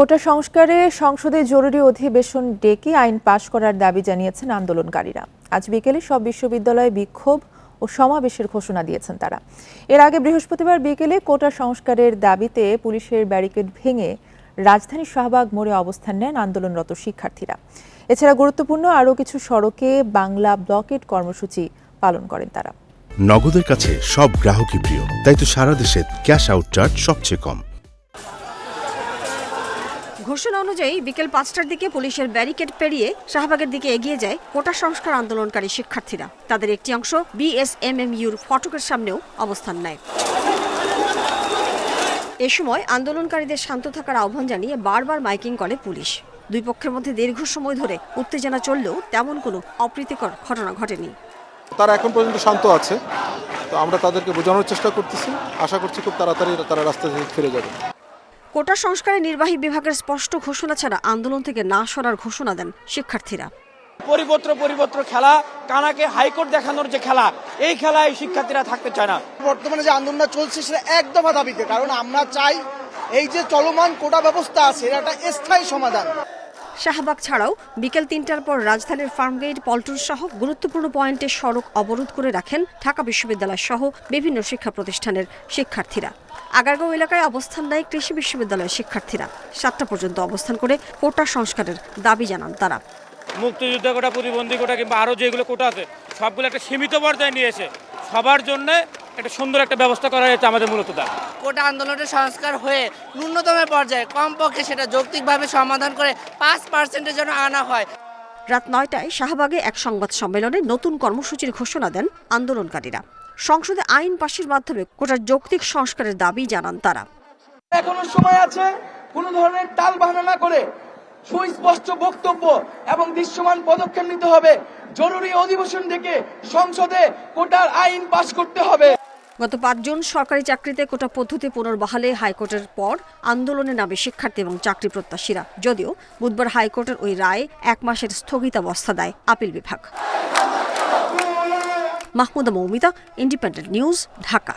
কোটা সংস্কারে সংসদে জরুরি অধিবেশন ডেকে আইন পাশ করার দাবি জানিয়েছেন আন্দোলনকারীরা। আজ বিকেলে সব বিশ্ববিদ্যালয়ে বিক্ষোভ ও সমাবেশের ঘোষণা দিয়েছেন তারা। এর আগে বৃহস্পতিবার বিকেলে কোটা সংস্কারের দাবিতে পুলিশের ব্যারিকেড ভেঙে রাজধানীর শাহবাগ মোড়ে অবস্থান নেন আন্দোলনরত শিক্ষার্থীরা। এছাড়া গুরুত্বপূর্ণ আরও কিছু সড়কে বাংলা ব্লকেট কর্মসূচি পালন করেন তারা। নগদের কাছে সব গ্রাহকই প্রিয়, তাই তো সারা দেশে ক্যাশ আউট চার্জ সবচেয়ে কম। ঘোষণা অনুযায়ী বিকেল পাঁচটার দিকে পুলিশের ব্যারিকেড পেরিয়ে শাহবাগের দিকে এগিয়ে যায় কোটা সংস্কার আন্দোলনকারী শিক্ষার্থীরা। তাদের একটি অংশ বিএসএমএমইউর ফটকের সামনেও অবস্থান নেয়। এ সময় আন্দোলনকারীদের শান্ত থাকার আহ্বান জানিয়ে বারবার মাইকিং করে পুলিশ। দুই পক্ষের মধ্যে দীর্ঘ সময় ধরে উত্তেজনা চললেও তেমন কোনো অপ্রীতিকর ঘটনা ঘটেনি। তারা এখন পর্যন্ত শান্ত আছে। তো আমরা তাদেরকে বোঝানোর চেষ্টা করতেছি। আশা করছি খুব তাড়াতাড়ি তারা রাস্তা থেকে ফিরে যাবে। কোটা সংস্কারের নির্বাহী বিভাগের স্পষ্ট ঘোষণা ছাড়া আন্দোলন থেকে না সরার ঘোষণা দেন শিক্ষার্থীরা। পরিপত্র পরিপত্র খেলা কানাকে হাইকোর্ট দেখানোর যে খেলা এই খেলায় শিক্ষার্থীরা থাকতে চায় না। বর্তমানে যে আন্দোলন চলছে সেটা একদম দফা দাবিতে কারণ আমরা চাই এই যে চলমান কোটা ব্যবস্থা আছে এটা একটা স্থায়ী সমাধান। শাহবাগ ছাড়াও বিকেল তিনটার পর রাজধানীর ফার্মগেট পল্টন সহ গুরুত্বপূর্ণ পয়েন্টে সড়ক অবরোধ করে রাখেন ঢাকা বিশ্ববিদ্যালয় সহ বিভিন্ন শিক্ষা প্রতিষ্ঠানের শিক্ষার্থীরা। আগারগাঁও এলাকায় অবস্থান নেয় কৃষি বিশ্ববিদ্যালয়ের শিক্ষার্থীরা। সাতটা পর্যন্ত অবস্থান করে কোটা সংস্কারের দাবি জানান তারা। মুক্তিযুদ্ধ কোটা, প্রতিবন্ধী কোটা কিংবা আরও যেগুলো কোটা আছে, সবগুলো একটা সীমিত পর্যায়ে নিয়ে এসে সবার জন্য একটা সুন্দর একটা ব্যবস্থা করা হয়েছে আমাদের মূলত দাবি কোটা আন্দোলনের সংস্কার হয়ে ন্যূনতম পর্যায়ে কমপক্ষে সেটা যৌক্তিকভাবে সমাধান করে পাঁচ পার্সেন্টের জন্য আনা হয়। রাত নয়টায় শাহবাগে এক সংবাদ সম্মেলনে নতুন কর্মসূচির ঘোষণা দেন আন্দোলনকারীরা। সংসদে আইন পাশের মাধ্যমে কোটার যৌক্তিক সংস্কারের দাবি জানান তারা। এখনও সময় আছে কোন ধরনের টাল বাহানা না করে সুস্পষ্ট বক্তব্য এবং দৃশ্যমান পদক্ষেপ নিতে হবে। জরুরি অধিবেশন ডেকে সংসদে কোটার আইন পাশ করতে হবে। গত পাঁচজন সরকারি চাকরিতে কোটা পদ্ধতি পুনর্বহালে হাইকোর্টের পর আন্দোলনে নামে শিক্ষার্থী এবং চাকরি প্রত্যাশীরা। যদিও বুধবার হাইকোর্টের ওই রায় এক মাসের স্থগিতাবস্থা দেয় আপিল বিভাগ। Mahmuda Moumita, independent news, Dhaka.